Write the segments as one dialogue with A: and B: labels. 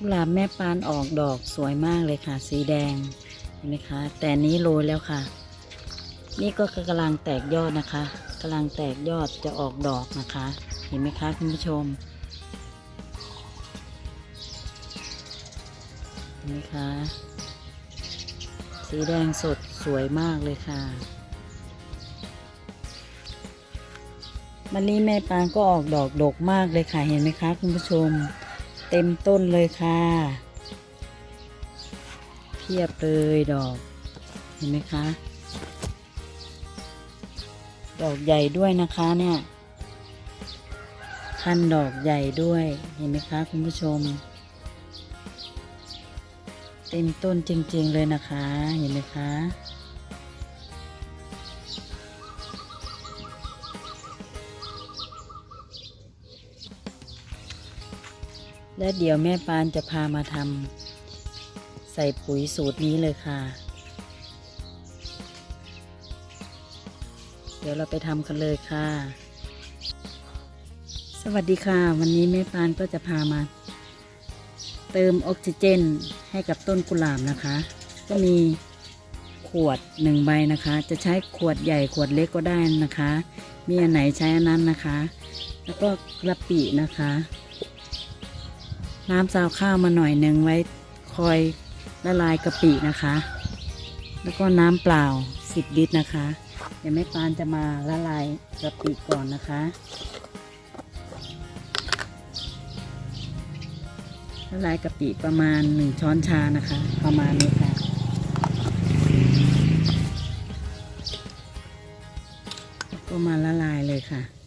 A: กุหลาบแม่ปานออกดอกสวยมากเลยค่ะ สีแดงเห็นไหมคะ แต่นี้โรยแล้วค่ะ นี่ก็กำลังแตกยอดนะคะกำลังแตกยอดจะออกดอกนะคะ เห็นไหมคะคุณผู้ชมเห็นไหมคะสีแดงสดสวยมากเลยค่ะมันนี้แม่ปานก็ออกดอกดกมากเลยค่ะเห็นไหมคะคุณผู้ชม เต็มต้นเลยค่ะ เพียบเลยดอก เห็นไหมคะ ดอกใหญ่ด้วยนะคะเนี่ยคันดอกใหญ่ด้วยเห็นไหมคะคุณผู้ชม เต็มต้นจริงๆเลยนะคะ เห็นไหมคะ และเดี๋ยวแม่ปานจะพามาทำใส่ปุ๋ยสูตรนี้เลยค่ะ เดี๋ยวเราไปทำกันเลยค่ะ สวัสดีค่ะ วันนี้แม่ปานก็จะพามา เติมออกซิเจนให้กับต้นกุหลาบนะคะ ก็มีขวดหนึ่งใบนะคะ จะใช้ขวดใหญ่ขวดเล็กก็ได้นะคะ มีอันไหนใช้อันนั้นนะคะ แล้วก็กระปินะคะ น้ำซาวข้าวมาหน่อยหนึ่งไว้คอยละลายกะปินะคะ แล้วก็น้ำเปล่า 10 ลิตรนะคะ เดี๋ยวแม่ปานจะมาละลายกะปิก่อนนะคะ ละลายกะปิประมาณ 1 ช้อนชานะคะ ประมาณนี้ค่ะก็มาละลายเลยค่ะ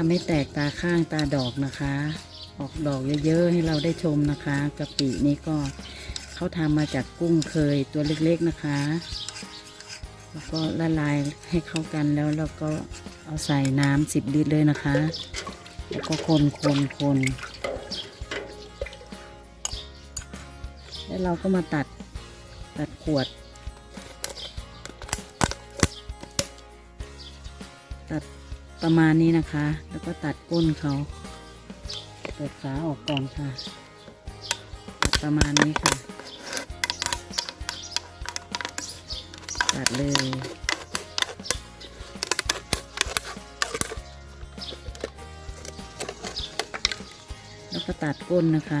A: ทำให้แตกตาข้างตาดอกนะคะ ออกดอกเยอะๆให้เราได้ชมนะคะกะปินี้ก็เขาทำมาจากกุ้งเคยตัวเล็กๆนะคะ แล้วก็ละลายให้เข้ากันแล้วเราก็เอาใส่น้ำสิบลิตรเลยนะคะ แล้วก็คนคนคนแล้วเราก็มาตัดตัดขวด ตัด ประมาณนี้นะคะ แล้วก็ตัดก้นเขาเปิดฝาออกก่อนค่ะ ตัดประมาณนี้ค่ะ ตัดเลยแล้วก็ตัดก้นนะคะ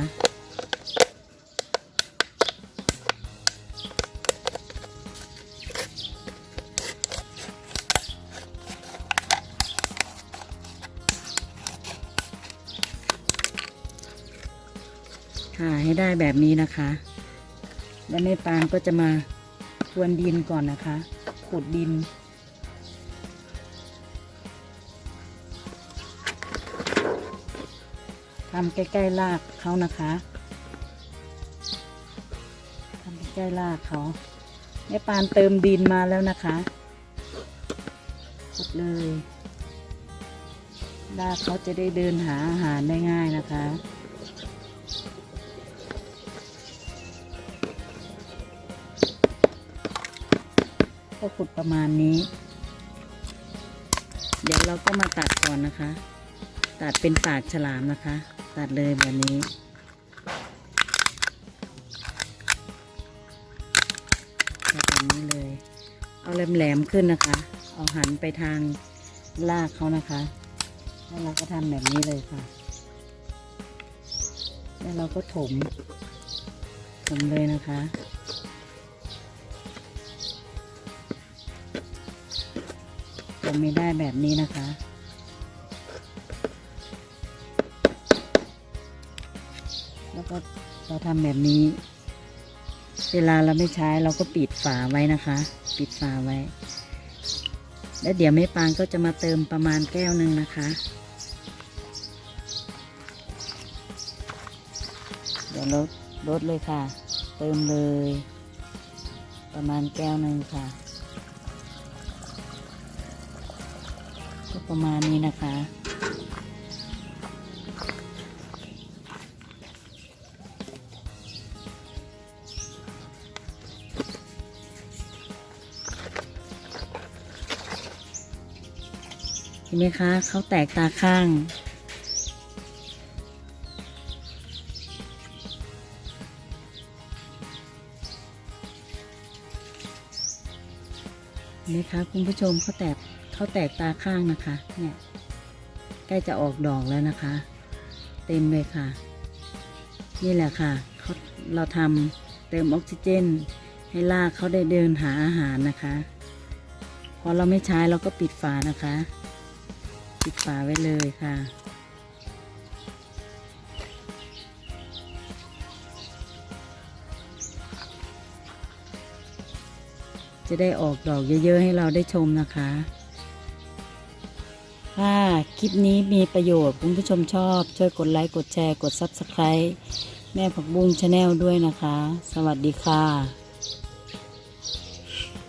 A: ค่ะให้ได้แบบนี้นะคะ แล้วแม่ปานก็จะมาพรวนดินก่อนนะคะขุดดิน ทำใกล้ๆรากเขานะคะทำใกล้ๆรากเขาแม่ปานเติมดินมาแล้วนะคะขุดเลยรากเขาจะได้เดินหาอาหารได้ง่ายนะคะ ก็ขุดประมาณนี้ เดี๋ยวเราก็มาตัดก่อนนะคะ ตัดเป็นปากฉลามนะคะ ตัดเลยแบบนี้ตัดแบบนี้เลย เอาแหลมๆขึ้นนะคะ เอาหันไปทางลากเขานะคะ แล้วเราก็ทำแบบนี้เลยค่ะ แล้วเราก็ถมถมเลยนะคะ จะไม่ได้แบบนี้นะคะ แล้วก็เราทำแบบนี้ เวลาเราไม่ใช้เราก็ปิดฝาไว้นะคะ ปิดฝาไว้ แล้วเดี๋ยวแม่ปางก็จะมาเติมประมาณแก้วหนึ่งนะคะ เดี๋ยวลดลดเลยค่ะ เติมเลย ประมาณแก้วหนึ่งค่ะ ก็ประมาณนี้นะคะ เห็นไหมคะเขาแตกตาข้างเห็นไหมคะคุณผู้ชมเขาแตก เขาแตกตาข้างนะคะ เนี่ยใกล้จะออกดอกแล้วนะคะ เต็มเลยค่ะ นี่แหละค่ะเขาเราทำเติมออกซิเจน ให้รากเขาได้เดินหาอาหารนะคะพอเราไม่ใช้เราก็ปิดฝานะคะ ปิดฝาไว้เลยค่ะจะได้ออกดอกเยอะ ๆ ให้เราได้ชมนะคะ ถ้าคลิปนี้มีประโยชน์คุณผู้ชมชอบ ช่วยกดไลค์ กดแชร์ กด Subscribe แม่ผักบุ้งชาแนลด้วยนะคะ สวัสดีค่ะ